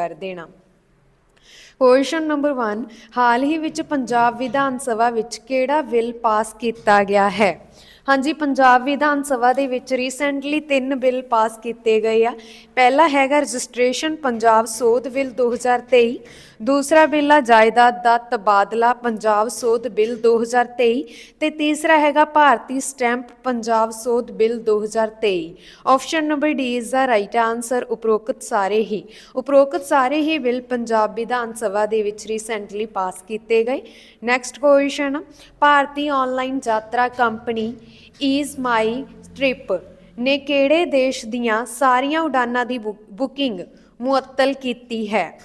ਕਰ ਦੇਣਾ। Question number 1 ਹਾਲ ਹੀ ਵਿੱਚ ਪੰਜਾਬ ਵਿਧਾਨ ਸਭਾ ਵਿੱਚ ਕਿਹੜਾ ਬਿੱਲ ਪਾਸ ਕੀਤਾ ਗਿਆ ਹੈ? ਹਾਂਜੀ, ਪੰਜਾਬ ਵਿਧਾਨ ਸਭਾ ਦੇ ਵਿੱਚ ਰੀਸੈਂਟਲੀ ਤਿੰਨ ਬਿੱਲ ਪਾਸ ਕੀਤੇ ਗਏ ਆ। ਪਹਿਲਾ ਹੈਗਾ ਰਜਿਸਟ੍ਰੇਸ਼ਨ ਪੰਜਾਬ ਸੋਧ ਬਿੱਲ 2023 ਦੂਸਰਾ ਬਿੱਲ ਆ ਜਾਇਦਾਦ ਦਾ ਤਬਾਦਲਾ ਪੰਜਾਬ ਸੋਧ ਬਿੱਲ 2023 ਤੇ ਤੀਸਰਾ ਹੈਗਾ ਭਾਰਤੀ ਸਟੈਂਪ ਪੰਜਾਬ ਸੋਧ bill 2023 option number D is the right answer ਉਪਰੋਕਤ ਸਾਰੇ ਹੀ। ਉਪਰੋਕਤ ਸਾਰੇ ਹੀ ਬਿੱਲ ਪੰਜਾਬ ਵਿਧਾਨ ਸਭਾ ਦੇ ਵਿੱਚ ਰੀਸੈਂਟਲੀ ਪਾਸ ਕੀਤੇ ਗਏ। ਨੈਕਸਟ ਕੁਐਸਚਨ ਭਾਰਤੀ ਆਨਲਾਈਨ ਯਾਤਰਾ ਕੰਪਨੀ ਈਜ਼ ਮਾਈ ਟ੍ਰਿਪ ਨੇ ਕਿਹੜੇ ਦੇਸ਼ ਦੀਆਂ ਸਾਰੀਆਂ ਉਡਾਨਾਂ ਦੀ ਬੁ- ਬੁਕਿੰਗ ਮੁਅੱਤਲ ਕੀਤੀ ਹੈ?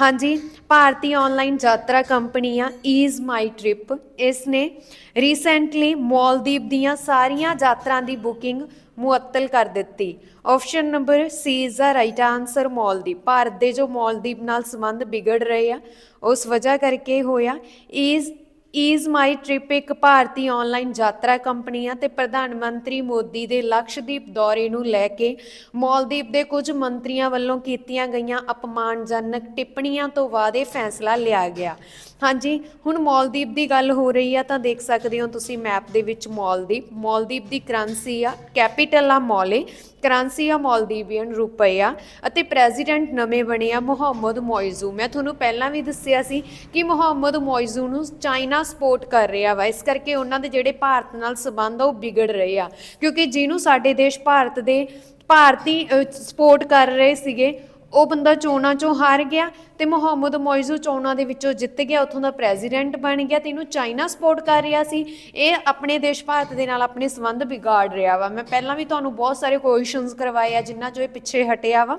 ਹਾਂਜੀ, ਭਾਰਤੀ ਆਨਲਾਈਨ ਯਾਤਰਾ ਕੰਪਨੀ ਆ ਈਜ਼ ਮਾਈ ਟ੍ਰਿਪ ਇਸ ਨੇ ਰੀਸੈਂਟਲੀ ਮਾਲਦੀਵ ਦੀਆਂ ਸਾਰੀਆਂ ਯਾਤਰਾ ਦੀ ਬੁਕਿੰਗ ਮੁਅੱਤਲ ਕਰ ਦਿੱਤੀ। Option number C is the right answer Maldives. Bharat ਦੇ ਜੋ ਮਾਲਦੀਵ ਨਾਲ ਸੰਬੰਧ ਵਿਗੜ ਰਹੇ ਆ, ਉਸ ਵਜ੍ਹਾ ਕਰਕੇ ਹੋਇਆ ਈਜ਼ ਈਜ਼ ਮਾਈ ਟ੍ਰਿਪ ਇੱਕ ਭਾਰਤੀ ਆਨਲਾਈਨ ਯਾਤਰਾ ਕੰਪਨੀ ਆ ਤੇ ਪ੍ਰਧਾਨ ਮੰਤਰੀ ਮੋਦੀ ਦੇ ਲਕਸ਼ਦੀਪ ਦੌਰੇ ਨੂੰ ਲੈ ਕੇ ਮਾਲਦੀਵ ਦੇ ਕੁਝ ਮੰਤਰੀਆਂ ਵੱਲੋਂ ਕੀਤੀਆਂ ਗਈਆਂ ਅਪਮਾਨਜਨਕ ਟਿੱਪਣੀਆਂ ਤੋਂ ਬਾਅਦ ਇਹ ਫੈਸਲਾ ਲਿਆ ਗਿਆ। ਹਾਂਜੀ, ਹੁਣ ਮਾਲਦੀਵ ਦੀ ਗੱਲ ਹੋ ਰਹੀ ਆ ਤਾਂ ਦੇਖ ਸਕਦੇ ਹੋ ਤੁਸੀਂ ਮੈਪ ਦੇ ਵਿੱਚ ਮਾਲਦੀਵ। ਮਾਲਦੀਵ ਦੀ ਕਰੰਸੀ ਆ ਕੈਪੀਟਲ ਆ ਮੌਲੇ। ਕਰਾਂਸੀਆ ਆ, ਮਾਲਦੀਵੀਅਨ ਰੁਪਈਆ ਅਤੇ ਪ੍ਰੈਜ਼ੀਡੈਂਟ ਨਵੇਂ ਬਣੇ ਆ ਮੁਹੰਮਦ ਮੌਇਜ਼ੂ। ਮੈਂ ਤੁਹਾਨੂੰ ਪਹਿਲਾਂ ਵੀ ਦੱਸਿਆ ਸੀ ਕਿ ਮੁਹੰਮਦ ਮੌਇਜ਼ੂ ਨੂੰ ਚਾਈਨਾ ਸਪੋਰਟ ਕਰ ਰਿਹਾ ਵਾ। ਇਸ ਕਰਕੇ ਉਹਨਾਂ ਦੇ ਜਿਹੜੇ ਭਾਰਤ ਨਾਲ ਸਬੰਧ ਆ, ਉਹ ਵਿਗੜ ਰਹੇ ਆ। ਕਿਉਂਕਿ ਜਿਹਨੂੰ ਸਾਡੇ ਦੇਸ਼ ਭਾਰਤ ਦੇ ਭਾਰਤੀ ਸਪੋਰਟ ਕਰ ਰਹੇ ਸੀਗੇ ਉਹ ਬੰਦਾ ਚੋਣਾਂ ਚੋਂ ਹਾਰ ਗਿਆ ਤੇ ਮੁਹੰਮਦ ਮੌਇਜ਼ੂ ਚੋਣਾਂ ਦੇ ਵਿੱਚੋਂ ਜਿੱਤ ਗਿਆ, ਉੱਥੋਂ ਦਾ ਪ੍ਰੈਜ਼ੀਡੈਂਟ ਬਣ ਗਿਆ ਤੇ ਇਹਨੂੰ ਚਾਈਨਾ ਸਪੋਰਟ ਕਰ ਰਿਹਾ ਸੀ। ਇਹ ਆਪਣੇ ਦੇਸ਼ ਭਾਰਤ ਦੇ ਨਾਲ ਆਪਣੇ ਸੰਬੰਧ ਵਿਗਾੜ ਰਿਹਾ ਵਾ। ਮੈਂ ਪਹਿਲਾਂ ਵੀ ਤੁਹਾਨੂੰ ਬਹੁਤ ਸਾਰੇ ਕੁਐਸਚਨਸ ਕਰਵਾਏ ਆ, ਜਿਨ੍ਹਾਂ ਚੋਂ ਇਹ ਪਿੱਛੇ ਹਟਿਆ ਵਾ।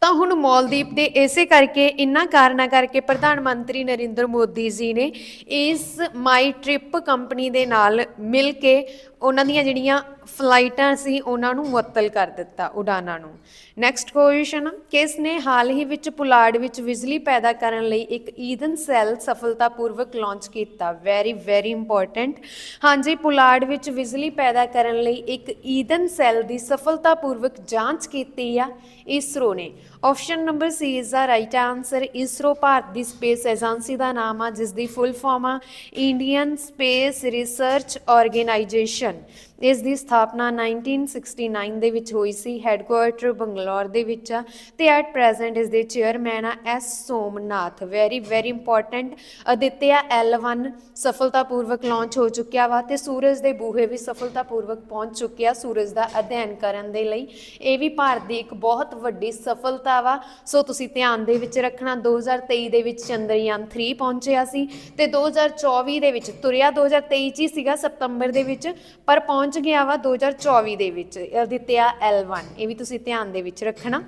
ਤਾਂ ਹੁਣ ਮੌਲਦੀਪ ਦੇ ਇਸੇ ਕਰਕੇ, ਇਨ੍ਹਾਂ ਕਾਰਨਾਂ ਕਰਕੇ ਪ੍ਰਧਾਨ ਮੰਤਰੀ ਨਰਿੰਦਰ ਮੋਦੀ ਜੀ ਨੇ ਇਸ ਮਾਈ ਟ੍ਰਿਪ ਕੰਪਨੀ ਦੇ ਨਾਲ ਮਿਲ ਕੇ ਉਹਨਾਂ ਦੀਆਂ ਜਿਹੜੀਆਂ ਫਲਾਈਟਾਂ ਸੀ, ਉਹਨਾਂ ਨੂੰ ਮੁਅੱਤਲ ਕਰ ਦਿੱਤਾ ਉਡਾਨਾਂ ਨੂੰ। ਨੈਕਸਟ ਕੁਐਸਚਨ ਕਿਸ ਨੇ ਹਾਲ ਹੀ ਵਿੱਚ ਪੁਲਾੜ ਵਿੱਚ ਬਿਜਲੀ ਪੈਦਾ ਕਰਨ ਲਈ ਇੱਕ ਈਦਨ ਸੈੱਲ ਸਫਲਤਾਪੂਰਵਕ ਲਾਂਚ ਕੀਤਾ? ਵੈਰੀ ਵੈਰੀ ਇੰਪੋਰਟੈਂਟ ਹਾਂਜੀ, ਪੁਲਾੜ ਵਿੱਚ ਬਿਜਲੀ ਪੈਦਾ ਕਰਨ ਲਈ ਇੱਕ ਈਦਨ ਸੈੱਲ ਦੀ ਸਫਲਤਾਪੂਰਵਕ ਜਾਂਚ ਕੀਤੀ ਆ, ਇਸਰੋ ਨੇ। Option number C is the right answer ISRO Bharat the space agency ਦਾ ਨਾਮ ਆ ਜਿਸ ਦੀ ਫੁੱਲ ਫਾਰਮ ਆ ਇੰਡੀਅਨ ਸਪੇਸ ਰਿਸਰਚ ਆਰਗੇਨਾਈਜੇਸ਼ਨ ਇਸ ਦੀ ਸਥਾਪਨਾ 1969 ਦੇ ਵਿੱਚ ਹੋਈ ਸੀ ਹੈੱਡਕੁਆਰਟਰ ਬੰਗਲੌਰ ਦੇ ਵਿੱਚ ਆ। ਤੇ ਐਟ ਪ੍ਰੈਜ਼ੈਂਟ ਇਸ ਦੇ ਚੇਅਰਮੈਨ ਆ S Somnath. Very very important Aditya L1 ਸਫਲਤਾਪੂਰਵਕ ਲਾਂਚ ਹੋ ਚੁੱਕਿਆ ਵਾ ਤੇ ਸੂਰਜ ਦੇ ਬੂਹੇ ਵੀ ਸਫਲਤਾਪੂਰਵਕ ਪਹੁੰਚ ਚੁੱਕਿਆ ਸੂਰਜ ਦਾ ਅਧਿਐਨ ਕਰਨ ਦੇ ਲਈ। ਇਹ ਵੀ ਭਾਰਤ ਦੀ ਇੱਕ ਬਹੁਤ ਵੱਡੀ ਸਫਲਤਾ ਵਾ ਸੋ ਤੁਸੀਂ ਧਿਆਨ ਦੇ ਵਿੱਚ ਰੱਖਣਾ 2023 ਦੇ ਵਿੱਚ ਚੰਦਰਯਾਨ 3 ਪਹੁੰਚਿਆ ਸੀ ਤੇ 2024 ਦੇ ਵਿੱਚ ਤੁਰਿਆ 2023 ਚ ਹੀ ਸੀਗਾ ਸਤੰਬਰ ਦੇ ਵਿੱਚ, ਪਰ ਪਹੁੰਚ ਗਿਆ ਵਾ 2024 ਦੇ ਵਿੱਚ ਅਦਿੱਤਿਆ L1 ਇਹ ਵੀ ਤੁਸੀਂ ਧਿਆਨ ਦੇ ਵਿੱਚ ਰੱਖਣਾ।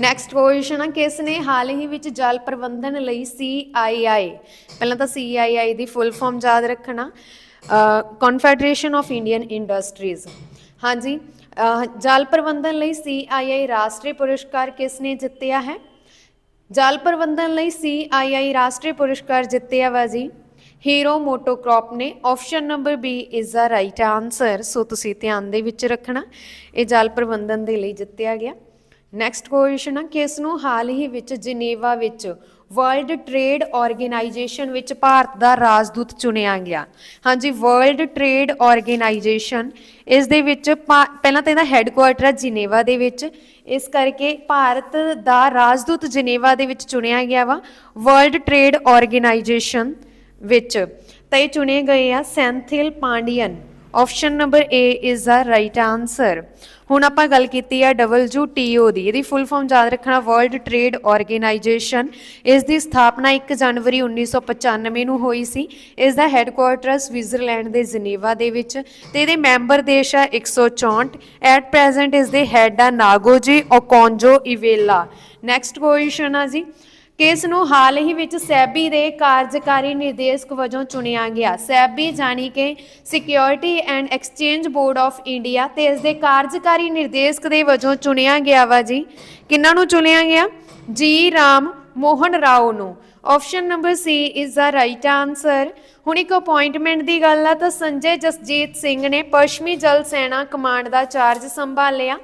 ਨੈਕਸਟ ਕੁਐਸਚਨ ਆ, ਕਿਸ ਨੇ ਹਾਲ ਹੀ ਵਿੱਚ ਜਲ ਪ੍ਰਬੰਧਨ ਲਈ CII ਪਹਿਲਾਂ ਤਾਂ CII ਦੀ ਫੁੱਲ ਫਾਰਮ ਯਾਦ ਰੱਖਣਾ ਕਨਫੈਡਰੇਸ਼ਨ ਆਫ ਇੰਡੀਅਨ ਇੰਡਸਟਰੀਜ਼ ਹਾਂਜੀ ਜਲ ਪ੍ਰਬੰਧਨ ਲਈ CII ਰਾਸ਼ਟਰੀ ਪੁਰਸਕਾਰ ਕਿਸ ਨੇ ਜਿੱਤਿਆ ਹੈ? ਜਲ ਪ੍ਰਬੰਧਨ ਲਈ CII ਰਾਸ਼ਟਰੀ ਪੁਰਸਕਾਰ ਜਿੱਤਿਆ ਵਾ ਜੀ। ਹੀਰੋ ਮੋਟੋਕ੍ਰੌਪ ਨੇ option number B is the right answer so ਤੁਸੀਂ ਧਿਆਨ ਦੇ ਵਿੱਚ ਰੱਖਣਾ, ਇਹ ਜਲ ਪ੍ਰਬੰਧਨ ਦੇ ਲਈ ਜਿੱਤਿਆ ਗਿਆ। ਨੈਕਸਟ ਕੁਐਸਚਨ ਆ ਕਿਸ ਨੂੰ ਹਾਲ ਹੀ ਵਿੱਚ ਜਨੇਵਾ ਵਿੱਚ ਵਰਲਡ ਟ੍ਰੇਡ ਆਰਗੇਨਾਈਜੇਸ਼ਨ ਵਿੱਚ ਭਾਰਤ ਦਾ ਰਾਜਦੂਤ ਚੁਣਿਆ ਗਿਆ। ਹਾਂਜੀ ਵਰਲਡ ਟ੍ਰੇਡ ਆਰਗੇਨਾਈਜੇਸ਼ਨ ਇਸ ਦੇ ਵਿੱਚ ਭਾ- ਪਹਿਲਾਂ ਤਾਂ ਇਹਦਾ ਹੈੱਡਕੁਆਰਟਰ ਹੈ ਜਿਨੇਵਾ ਦੇ ਵਿੱਚ। ਇਸ ਕਰਕੇ ਭਾਰਤ ਦਾ ਰਾਜਦੂਤ ਜਿਨੇਵਾ ਦੇ ਵਿੱਚ ਚੁਣਿਆ ਗਿਆ ਵਾ ਵਰਲਡ ਟ੍ਰੇਡ ਆਰਗੇਨਾਈਜੇਸ਼ਨ ਵਿੱਚ। ਤਾਂ ਇਹ ਚੁਣੇ ਗਏ ਆ Senthil Pandian option number A is the right answer ਹੁਣ ਆਪਾਂ ਗੱਲ ਕੀਤੀ ਹੈ WTO ਦੀ, ਇਹਦੀ ਫੁੱਲ ਫਾਰਮ ਯਾਦ ਰੱਖਣਾ ਵਰਲਡ ਟ੍ਰੇਡ ਆਰਗੇਨਾਈਜੇਸ਼ਨ ਇਸ ਦੀ ਸਥਾਪਨਾ 1 ਜਨਵਰੀ 1995 ਨੂੰ ਹੋਈ ਸੀ। ਇਸ ਦਾ ਹੈੱਡਕੁਆਰਟਰ ਸਵਿਟਜ਼ਰਲੈਂਡ ਦੇ ਜ਼ਨੀਵਾ ਦੇ ਵਿੱਚ ਤੇ ਇਹਦੇ ਮੈਂਬਰ ਦੇਸ਼ ਆ 164 ਐਟ ਪ੍ਰੈਜ਼ੈਂਟ ਇਸ ਦੇ ਹੈਡ ਆ ਨਾਗੋਜੀ ਓਕੋਂਜੋ ਇਵੇਲਾ। ਨੈਕਸਟ ਕੁਐਸਚਨ ਆ ਜੀ। ਕੇਸ ਨੂੰ ਹਾਲ ਹੀ ਵਿੱਚ ਸੈਬੀ ਦੇ ਕਾਰਜਕਾਰੀ ਨਿਰਦੇਸ਼ਕ ਵਜੋਂ ਚੁਣਿਆ ਗਿਆ। ਸੈਬੀ ਜਾਣੀ ਕਿ security and exchange board of India ਤੇ ਇਸ ਦੇ ਕਾਰਜਕਾਰੀ ਨਿਰਦੇਸ਼ਕ ਦੇ ਵਜੋਂ ਚੁਣਿਆ ਗਿਆ ਵਾ ਜੀ। ਕਿਹਨਾਂ ਨੂੰ ਚੁਣਿਆ ਗਿਆ? ਜੀ ਰਾਮ ਮੋਹਨ ਰਾਓ ਨੂੰ। Option number C is the right answer ਹੁਣ ਇੱਕ ਅਪਾਇੰਟਮੈਂਟ ਦੀ ਗੱਲ ਆ ਤਾਂ ਸੰਜੇ ਜਸਜੀਤ ਸਿੰਘ ਨੇ ਪੱਛਮੀ ਜਲ ਸੈਨਾ ਕਮਾਂਡ ਦਾ ਚਾਰਜ ਸੰਭਾਲਿਆ।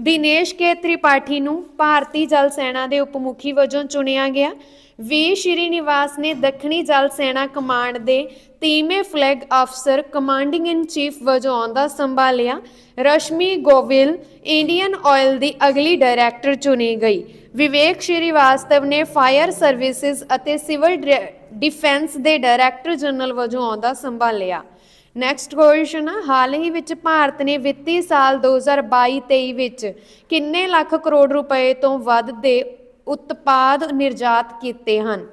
ਦਿਨੇਸ਼ ਕੇ ਤ੍ਰਿਪਾਠੀ ਨੂੰ ਭਾਰਤੀ ਜਲ ਸੈਨਾ ਦੇ ਉਪ ਮੁਖੀ ਵਜੋਂ ਚੁਣਿਆ ਗਿਆ। ਵੀ ਸ਼੍ਰੀਨਿਵਾਸ ਨੇ ਦੱਖਣੀ ਜਲ ਸੈਨਾ ਕਮਾਂਡ ਦੇ ਤੀਵੇਂ ਫਲੈਗ ਅਫਸਰ ਕਮਾਂਡਿੰਗ ਇਨ ਚੀਫ ਵਜੋਂ ਆਉਂਦਾ ਸੰਭਾਲਿਆ। ਰਸ਼ਮੀ ਗੋਵਿਲ ਇੰਡੀਅਨ ਆਇਲ ਦੀ ਅਗਲੀ ਡਾਇਰੈਕਟਰ ਚੁਣੀ ਗਈ। ਵਿਵੇਕ ਸ਼੍ਰੀਵਾਸਤਵ ਨੇ ਫਾਇਰ ਸਰਵਿਸਿਜ਼ ਅਤੇ ਸਿਵਲ ਡਿਫੈਂਸ ਦੇ ਡਾਇਰੈਕਟਰ ਜਨਰਲ ਵਜੋਂ ਆਉਂਦਾ ਸੰਭਾਲਿਆ। ਨੈਕਸਟ ਕੁਐਸਚਨ ਹਾਲ ਹੀ ਵਿੱਚ ਭਾਰਤ ਨੇ ਵਿੱਤੀ ਸਾਲ 2022-23 ਵਿੱਚ ਕਿੰਨੇ ਲੱਖ ਕਰੋੜ ਰੁਪਏ ਤੋਂ ਵੱਧ ਦੇ ਉਤਪਾਦ ਨਿਰਯਾਤ ਕੀਤੇ ਹਨ?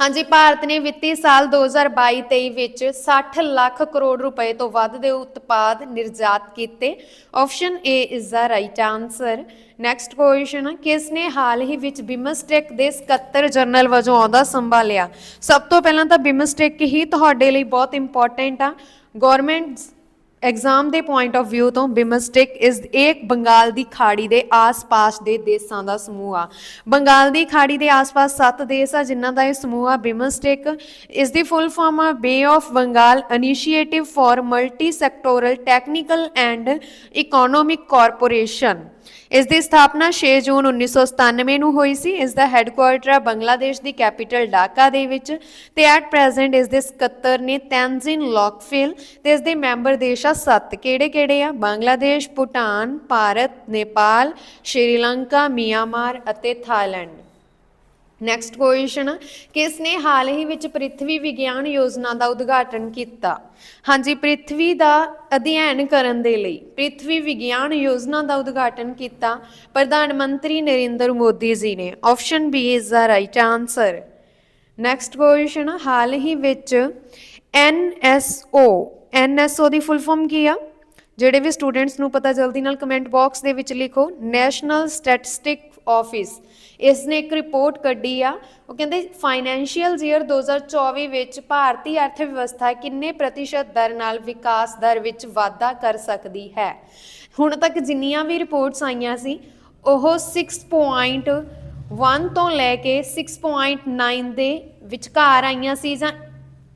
ਹਾਂਜੀ, ਭਾਰਤ ਨੇ ਵਿੱਤੀ ਸਾਲ 2022-23 ਵਿੱਚ 60 ਲੱਖ ਕਰੋੜ ਰੁਪਏ ਤੋਂ ਵੱਧ ਦੇ ਉਤਪਾਦ ਨਿਰਯਾਤ ਕੀਤੇ। Option A is the right answer next question ਕਿਸ ਨੇ ਹਾਲ ਹੀ ਵਿੱਚ ਬਿਮਸਟੈਕ ਦੇ ਸਕੱਤਰ ਜਨਰਲ ਵਜੋਂ ਆਉਂਦਾ ਸੰਭਾਲਿਆ? ਸਭ ਤੋਂ ਪਹਿਲਾਂ ਤਾਂ ਬਿਮਸਟੈਕ ਹੀ ਤੁਹਾਡੇ ਲਈ ਬਹੁਤ ਇੰਪੋਰਟੈਂਟ ਆ। ਗਵਰਨਮੈਂਟ ਐਗਜ਼ਾਮ ਦੇ ਪੁਆਇੰਟ ਆਫ View ਤੋਂ ਬਿਮਸਟਿਕ ਇਸ ਇੱਕ ਬੰਗਾਲ ਦੀ ਖਾੜੀ ਦੇ ਆਸ-ਪਾਸ ਦੇ ਦੇਸ਼ਾਂ ਦਾ ਸਮੂਹ ਆ। ਬੰਗਾਲ ਦੀ ਖਾੜੀ ਦੇ ਆਸ-ਪਾਸ ਸੱਤ ਦੇਸ਼ ਆ, ਜਿਨ੍ਹਾਂ ਦਾ ਇਹ ਸਮੂਹ ਆ ਬਿਮਸਟਿਕ। ਇਸ ਦੀ ਫੁੱਲ ਫਾਰਮ ਆ bay of Bengal initiative for multi sectoral technical and economic corporation ਇਸ ਦੀ ਸਥਾਪਨਾ 6 ਜੂਨ 1997 ਨੂੰ ਹੋਈ ਸੀ। ਇਸ ਦਾ ਹੈੱਡਕੁਆਰਟਰ ਆ ਬੰਗਲਾਦੇਸ਼ ਦੀ ਕੈਪੀਟਲ ਢਾਕਾ ਦੇ ਵਿੱਚ ਤੇ ਐਟ ਪ੍ਰੈਜ਼ੈਂਟ ਇਸ ਦੇ ਸਕੱਤਰ ਨੇ ਤੈਨਜ਼ਿਨ ਲੋਕਫਿਲ ਤੇ ਇਸ ਦੇ ਮੈਂਬਰ ਦੇਸ਼ ਆ ਸੱਤ। ਕਿਹੜੇ ਕਿਹੜੇ ਆ? ਬੰਗਲਾਦੇਸ਼, ਭੂਟਾਨ, ਭਾਰਤ, ਨੇਪਾਲ, ਸ਼੍ਰੀਲੰਕਾ, ਮਿਆਂਮਾਰ ਅਤੇ ਥਾਈਲੈਂਡ। ਨੈਕਸਟ ਕੁਐਸਚਨ ਕਿਸ ਨੇ ਹਾਲ ਹੀ ਵਿੱਚ ਪ੍ਰਿਥਵੀ ਵਿਗਿਆਨ ਯੋਜਨਾ ਦਾ ਉਦਘਾਟਨ ਕੀਤਾ? ਹਾਂਜੀ, ਪ੍ਰਿਥਵੀ ਦਾ ਅਧਿਐਨ ਕਰਨ ਦੇ ਲਈ ਪ੍ਰਿਥਵੀ ਵਿਗਿਆਨ ਯੋਜਨਾ ਦਾ ਉਦਘਾਟਨ ਕੀਤਾ ਪ੍ਰਧਾਨ ਮੰਤਰੀ ਨਰਿੰਦਰ ਮੋਦੀ ਜੀ ਨੇ। Option B is the right answer next question ਹਾਲ ਹੀ ਵਿੱਚ NSO NSO ਦੀ ਫੁੱਲ ਫਾਰਮ ਕੀ ਆ? ਜਿਹੜੇ ਵੀ ਸਟੂਡੈਂਟਸ ਨੂੰ ਪਤਾ ਜਲਦੀ ਨਾਲ ਕਮੈਂਟ ਬਾਕਸ ਦੇ ਵਿੱਚ ਲਿਖੋ। ਨੈਸ਼ਨਲ ਸਟੈਟਿਸਟਿਕ ਆਫਿਸ ਇਸ ਨੇ ਇੱਕ ਰਿਪੋਰਟ ਕੱਢੀ ਆ। ਉਹ ਕਹਿੰਦੇ ਫਾਈਨੈਂਸ਼ੀਅਲ ਈਅਰ 2024 ਵਿੱਚ ਭਾਰਤੀ ਅਰਥ ਵਿਵਸਥਾ ਕਿੰਨੇ ਪ੍ਰਤੀਸ਼ਤ ਦਰ ਨਾਲ ਵਿਕਾਸ ਦਰ ਵਿੱਚ ਵਾਧਾ ਕਰ ਸਕਦੀ ਹੈ? ਹੁਣ ਤੱਕ ਜਿੰਨੀਆਂ ਵੀ ਰਿਪੋਰਟਸ ਆਈਆਂ ਸੀ, ਉਹ 6.1 ਤੋਂ ਲੈ ਕੇ 6.9 ਦੇ ਵਿਚਕਾਰ ਆਈਆਂ ਸੀ ਜਾਂ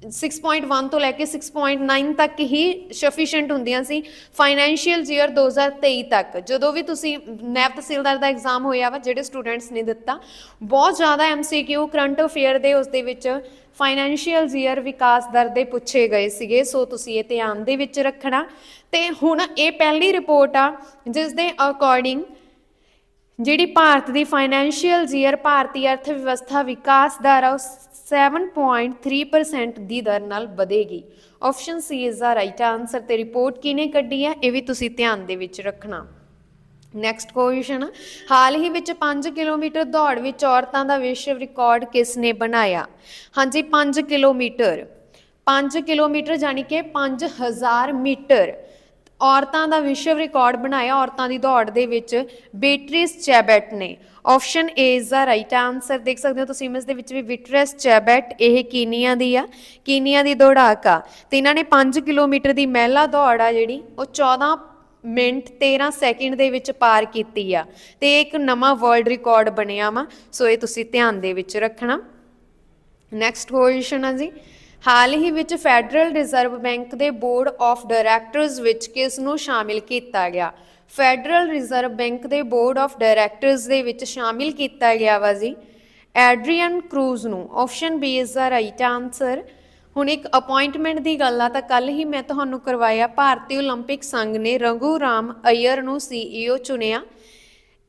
6.1 ਤੋਂ ਲੈ ਕੇ 6.9 ਤੱਕ ਹੀ ਸਫੀਸ਼ੀਐਂਟ ਹੁੰਦੀਆਂ ਸੀ ਫਾਈਨੈਂਸ਼ੀਅਲ ਈਅਰ 2023 ਤੱਕ। ਜਦੋਂ ਵੀ ਤੁਸੀਂ ਨੈਬ ਤਹਿਸੀਲਦਾਰ ਦਾ ਐਗਜ਼ਾਮ ਹੋਇਆ ਵਾ, ਜਿਹੜੇ ਸਟੂਡੈਂਟਸ ਨੇ ਦਿੱਤਾ, ਬਹੁਤ ਜ਼ਿਆਦਾ ਐਮਸੀਕਿਊ ਕਰੰਟ ਅਫੇਅਰ ਦੇ ਉਸ ਦੇ ਵਿੱਚ ਫਾਈਨੈਂਸ਼ੀਅਲ ਈਅਰ ਵਿਕਾਸ ਦਰ ਦੇ ਪੁੱਛੇ ਗਏ ਸੀਗੇ, ਸੋ ਤੁਸੀਂ ਇਹ ਧਿਆਨ ਦੇ ਵਿੱਚ ਰੱਖਣਾ। ਤੇ ਹੁਣ ਇਹ ਪਹਿਲੀ ਰਿਪੋਰਟ ਆ ਜਿਸ ਦੇ ਅਕੋਰਡਿੰਗ ਜਿਹੜੀ ਭਾਰਤ ਦੀ ਫਾਈਨੈਂਸ਼ੀਅਲ ਈਅਰ ਭਾਰਤੀ ਅਰਥ ਵਿਵਸਥਾ ਵਿਕਾਸ ਦਰ ਆ, ਉਸ 7.3% ਦੀ ਦਰ ਨਾਲ ਵਧੇਗੀ। Option C is the right answer ਤੇ ਰਿਪੋਰਟ ਕਿਨੇ ਕੱਢੀ ਹੈ? ਇਹ ਵੀ ਤੁਸੀਂ ਧਿਆਨ ਦੇ ਵਿੱਚ ਰੱਖਣਾ। ਨੈਕਸਟ ਕੁਐਸਚਨ ਹਾਲ ਹੀ ਵਿੱਚ 5 ਕਿਲੋਮੀਟਰ ਦੌੜ ਵਿੱਚ ਔਰਤਾਂ ਦਾ ਵਿਸ਼ਵ ਰਿਕਾਰਡ ਕਿਸ ਨੇ ਬਣਾਇਆ? ਹਾਂਜੀ 5 ਕਿਲੋਮੀਟਰ। 5 ਕਿਲੋਮੀਟਰ ਯਾਨੀ ਕਿ 5000 ਮੀਟਰ। ਔਰਤਾਂ ਦਾ ਵਿਸ਼ਵ ਰਿਕਾਰਡ ਬਣਾਇਆ ਔਰਤਾਂ ਦੀ ਦੌੜ ਦੇ ਵਿੱਚ। ਬੀਟਰਿਸ ਚੈਬੈਟ ਨੇ। Option A is the right answer ਦੇਖ ਸਕਦੇ ਹੋ ਤੁਸੀਂ ਇਮੇਜ ਦੇ ਵਿੱਚ ਵੀ ਵਿਟਰਸ ਚੈਬੈਟ ਇਹ ਕੀਨੀਆ ਦੀ ਆ। ਕੀਨੀਆ ਦੀ ਦੌੜਾਕ ਆ। ਤੇ ਇਹਨਾਂ ਨੇ 5 ਕਿਲੋਮੀਟਰ ਦੀ ਮਹਿਲਾ ਦੌੜ ਆ ਜਿਹੜੀ, ਉਹ 14 ਮਿੰਟ 13 ਸੈਕਿੰਡ ਦੇ ਵਿੱਚ ਪਾਰ ਕੀਤੀ ਆ। ਤੇ ਇਹ ਇੱਕ ਨਵਾਂ ਵਰਲਡ ਰਿਕਾਰਡ ਬਣਿਆ ਵਾ। ਸੋ ਇਹ ਤੁਸੀਂ ਧਿਆਨ ਦੇ ਵਿੱਚ ਰੱਖਣਾ। ਨੈਕਸਟ ਕੁਐਸਚਨ ਆ ਜੀ। ਹਾਲ ਹੀ ਵਿੱਚ ਫੈਡਰਲ ਰਿਜ਼ਰਵ ਬੈਂਕ ਦੇ ਬੋਰਡ ਆਫ ਡਾਇਰੈਕਟਰਸ ਵਿੱਚ ਕਿਸ ਨੂੰ ਸ਼ਾਮਿਲ ਕੀਤਾ ਗਿਆ? ਫੈਡਰਲ ਰਿਜ਼ਰਵ ਬੈਂਕ ਦੇ ਬੋਰਡ ਆਫ ਡਾਇਰੈਕਟਰਸ ਦੇ ਵਿੱਚ ਸ਼ਾਮਿਲ ਕੀਤਾ ਗਿਆ ਵਾ ਜੀ ਐਡਰੀਅਨ ਕਰੂਜ਼ ਨੂੰ option B is the right answer ਹੁਣ ਇੱਕ ਅਪਾਇੰਟਮੈਂਟ ਦੀ ਗੱਲ ਆ ਤਾਂ ਕੱਲ ਹੀ ਮੈਂ ਤੁਹਾਨੂੰ ਕਰਵਾਇਆ ਭਾਰਤੀ 올림픽 ਸੰਘ ਨੇ ਰਘੂ ਰਾਮ ਅਯਰ ਨੂੰ ਸੀਈਓ ਚੁਣਿਆ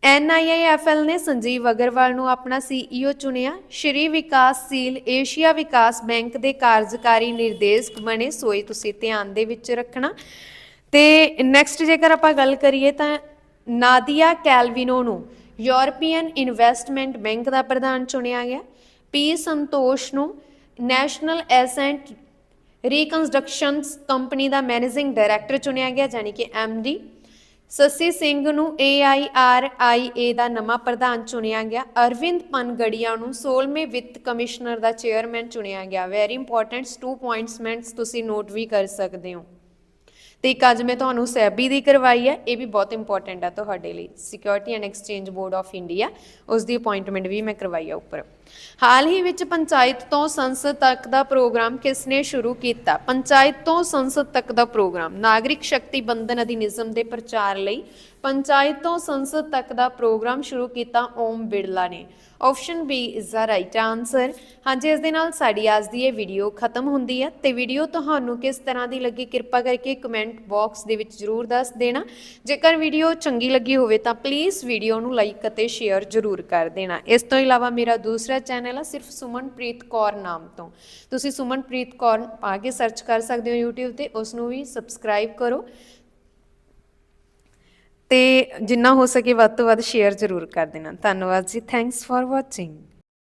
NIIFL ਨੇ ਸੰਜੀਵ ਅਗਰਵਾਲ ਨੂੰ ਆਪਣਾ CEO ਚੁਣਿਆ ਸ਼੍ਰੀ ਵਿਕਾਸਸ਼ੀਲ ਏਸ਼ੀਆ ਵਿਕਾਸ ਬੈਂਕ ਦੇ ਕਾਰਜਕਾਰੀ ਨਿਰਦੇਸ਼ਕ ਬਣੇ ਸੋਈ ਤੁਸੀਂ ਧਿਆਨ ਦੇ ਵਿੱਚ ਰੱਖਣਾ ਤੇ ਨੈਕਸਟ ਜੇਕਰ ਆਪਾਂ ਗੱਲ ਕਰੀਏ ਤਾਂ ਨਾਦੀਆ ਕੈਲਵਿਨੋ ਨੂੰ ਯੂਰਪੀਅਨ ਇਨਵੈਸਟਮੈਂਟ ਬੈਂਕ ਦਾ ਪ੍ਰਧਾਨ ਚੁਣਿਆ ਗਿਆ। ਪੀ ਸੰਤੋਸ਼ ਨੂੰ ਨੈਸ਼ਨਲ ਐਸੈਂਟ ਰੀਕਨਸਟਰਕਸ਼ਨਸ ਕੰਪਨੀ ਦਾ ਮੈਨੇਜਿੰਗ ਡਾਇਰੈਕਟਰ ਚੁਣਿਆ ਗਿਆ ਯਾਨੀ ਕਿ ਡੀ। ਸੱਸੀ ਸਿੰਘ ਨੂੰ AIRIA ਦਾ ਨਵਾਂ ਪ੍ਰਧਾਨ ਚੁਣਿਆ ਗਿਆ। ਅਰਵਿੰਦ ਪਨਗੜੀਆ ਨੂੰ 16ਵੇਂ ਵਿੱਤ ਕਮਿਸ਼ਨਰ ਦਾ ਚੇਅਰਮੈਨ ਚੁਣਿਆ ਗਿਆ। ਵੈਰੀ ਇੰਪੋਰਟੈਂਟ ਟੂ ਪੁਆਇੰਟਸ ਤੁਸੀਂ ਨੋਟ ਵੀ ਕਰ ਸਕਦੇ ਹੋ। ਤੇ ਇੱਕ ਅੱਜ ਮੈਂ ਤੁਹਾਨੂੰ ਸੈਬੀ ਦੀ ਕਰਵਾਈ ਹੈ, ਇਹ ਵੀ ਬਹੁਤ ਇੰਪੋਰਟੈਂਟ ਆ ਤੁਹਾਡੇ ਲਈ security and exchange board of India ਉਸ ਦੀ ਅਪਾਇੰਟਮੈਂਟ ਵੀ ਮੈਂ ਕਰਵਾਈ ਆ ਉੱਪਰ। ਹਾਲ ਹੀ ਵਿੱਚ ਪੰਚਾਇਤ ਤੋਂ ਸੰਸਦ ਤੱਕ ਦਾ ਪ੍ਰੋਗਰਾਮ ਕਿਸ ਨੇ ਸ਼ੁਰੂ ਕੀਤਾ? ਪੰਚਾਇਤ ਤੋਂ ਸੰਸਦ ਤੱਕ ਦਾ ਪ੍ਰੋਗਰਾਮ, ਨਾਗਰਿਕ ਸ਼ਕਤੀ ਬੰਧਨ ਅਧਿਨਿਯਮ ਦੇ ਪ੍ਰਚਾਰ ਲਈ ਪੰਚਾਇਤ ਤੋਂ ਸੰਸਦ ਤੱਕ ਦਾ ਪ੍ਰੋਗਰਾਮ ਸ਼ੁਰੂ ਕੀਤਾ ਓਮ ਬਿਰਲਾ ਨੇ। Option B is the right answer ਹਾਂਜੀ, ਇਸ ਦੇ ਨਾਲ ਸਾਡੀ ਅੱਜ ਦੀ ਇਹ ਵੀਡੀਓ ਖਤਮ ਹੁੰਦੀ ਹੈ ਤੇ ਵੀਡੀਓ ਤੁਹਾਨੂੰ ਕਿਸ ਤਰ੍ਹਾਂ ਦੀ ਲੱਗੀ ਕਿਰਪਾ ਕਰਕੇ ਕਮੈਂਟ ਬਾਕਸ ਦੇ ਵਿੱਚ ਜਰੂਰ ਦੱਸ ਦੇਣਾ। ਜੇਕਰ ਵੀਡੀਓ ਚੰਗੀ ਲੱਗੀ ਹੋਵੇ ਤਾਂ ਪਲੀਜ਼ ਵੀਡੀਓ ਨੂੰ ਲਾਈਕ ਅਤੇ ਸ਼ੇਅਰ ਜਰੂਰ ਕਰ ਦੇਣਾ। ਇਸ ਤੋਂ ਇਲਾਵਾ ਮੇਰਾ ਦੂਸਰਾ ਚੈਨਲ ਆ ਸਿਰਫ ਸੁਮਨਪ੍ਰੀਤ ਕੌਰ ਨਾਮ ਤੋਂ। ਤੁਸੀਂ ਸੁਮਨਪ੍ਰੀਤ ਕੌਰ ਪਾ ਕੇ ਸਰਚ ਕਰ ਸਕਦੇ ਹੋ YouTube ਤੇ ਉਸ ਨੂੰ ਵੀ ਸਬਸਕ੍ਰਾਈਬ ਕਰੋ। ਤੇ ਜਿੰਨਾ ਹੋ ਸਕੇ ਵੱਧ ਤੋਂ ਵੱਧ ਸ਼ੇਅਰ ਜ਼ਰੂਰ ਕਰ ਦੇਣਾ। ਧੰਨਵਾਦ ਜੀ। Thanks for watching